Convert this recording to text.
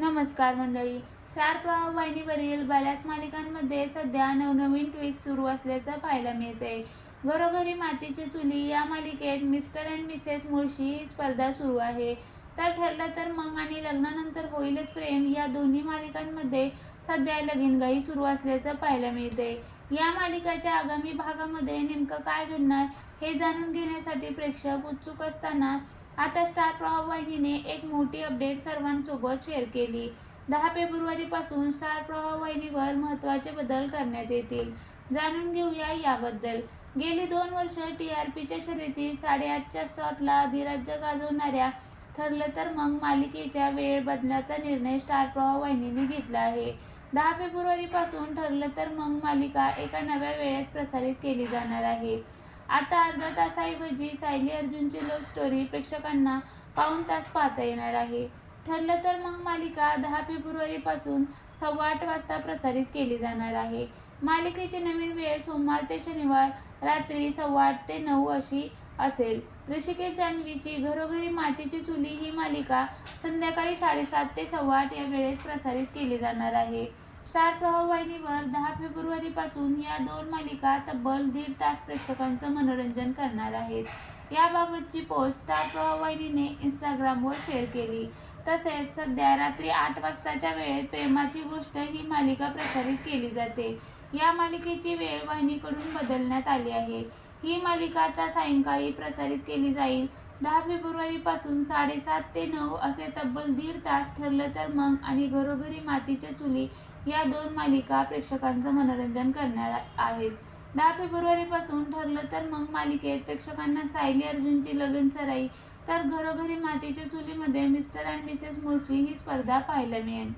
नमस्कार मंडळी. स्टार प्रवाह वाहिनीवरील बऱ्याच मालिकांमध्ये सध्या नवनवीन ट्विस्ट सुरू असल्याचं पाहायला मिळते घरोघरी मातीची चुली या मालिकेत मिस्टर अँड मिसेस मुळशी ही स्पर्धा सुरू आहे. तर ठरलं तर मग आणि लग्नानंतर होईलच प्रेम या दोन्ही मालिकांमध्ये सध्या लगीनगाई सुरू असल्याचं पाहायला मिळते या मालिकाच्या आगामी भागामध्ये नेमकं काय घडणार हे जाणून घेण्यासाठी प्रेक्षक उत्सुक असताना आता स्टार प्रवाह वाहिनीने एक मोठी अपडेट सर्वांसोबत शेअर केली. दहा फेब्रुवारीपासून स्टार प्रवाह वाहिनीवर महत्त्वाचे बदल करण्यात येतील. जाणून घेऊया याबद्दल. गेली दोन वर्ष टी आर पीच्या शर्यतीत साडेआठच्या स्टॉटला अधिराज्य गाजवणाऱ्या ठरलं तर मग मालिकेच्या वेळ बदलाचा निर्णय स्टार प्रवाह वाहिनीने घेतला आहे. दहा फेब्रुवारीपासून ठरलं तर मग मालिका एका नव्या वेळेत प्रसारित केली जाणार आहे. आता अर्धा तासाऐवजी सायली अर्जुनची लव्ह स्टोरी प्रेक्षकांना पाऊण तास पाहता येणार आहे. ठरलं तर मग मालिका दहा फेब्रुवारीपासून सव्वा आठ वाजता प्रसारित केली जाणार आहे. मालिकेची नवीन वेळ सोमवार ते शनिवार रात्री सव्वा आठ ते नऊ अशी असेल. ऋषिकेश जान्हवीची घरोघरी मातीची चुली ही मालिका संध्याकाळी साडेसात ते सव्वा आठ या वेळेत प्रसारित केली जाणार आहे. स्टार प्रवाह वाहिनीवर दहा फेब्रुवारीपासून या दोन मालिका तब्बल दीड तास प्रेक्षकांचं मनोरंजन करणार आहेत. याबाबतची पोस्ट स्टार प्रवाह वाहिनीने इंस्टाग्रामवर शेअर केली. तसेच सध्या रात्री आठ वाजताच्या वेळेत प्रेमाची गोष्ट ही मालिका प्रसारित केली जाते. या मालिकेची वेळ वाहिनीकडून बदलण्यात आली आहे. ही मालिका आता सायंकाळी प्रसारित केली जाईल. दहा फेब्रुवारीपासून साडेसात ते नऊ असे तब्बल दीड तास ठरलं तर मग आणि घरोघरी मातीच्या चुली या दोन मालिका प्रेक्षकांचं मनोरंजन करणार आहेत. दहा फेब्रुवारीपासून ठरलं तर मग मालिकेत प्रेक्षकांना सायली अर्जुनची लगन सराई तर घरोघरी मातीच्या चुलीमध्ये मिस्टर अँड मिसेस मुळशी ही स्पर्धा पाहायला मिळेल.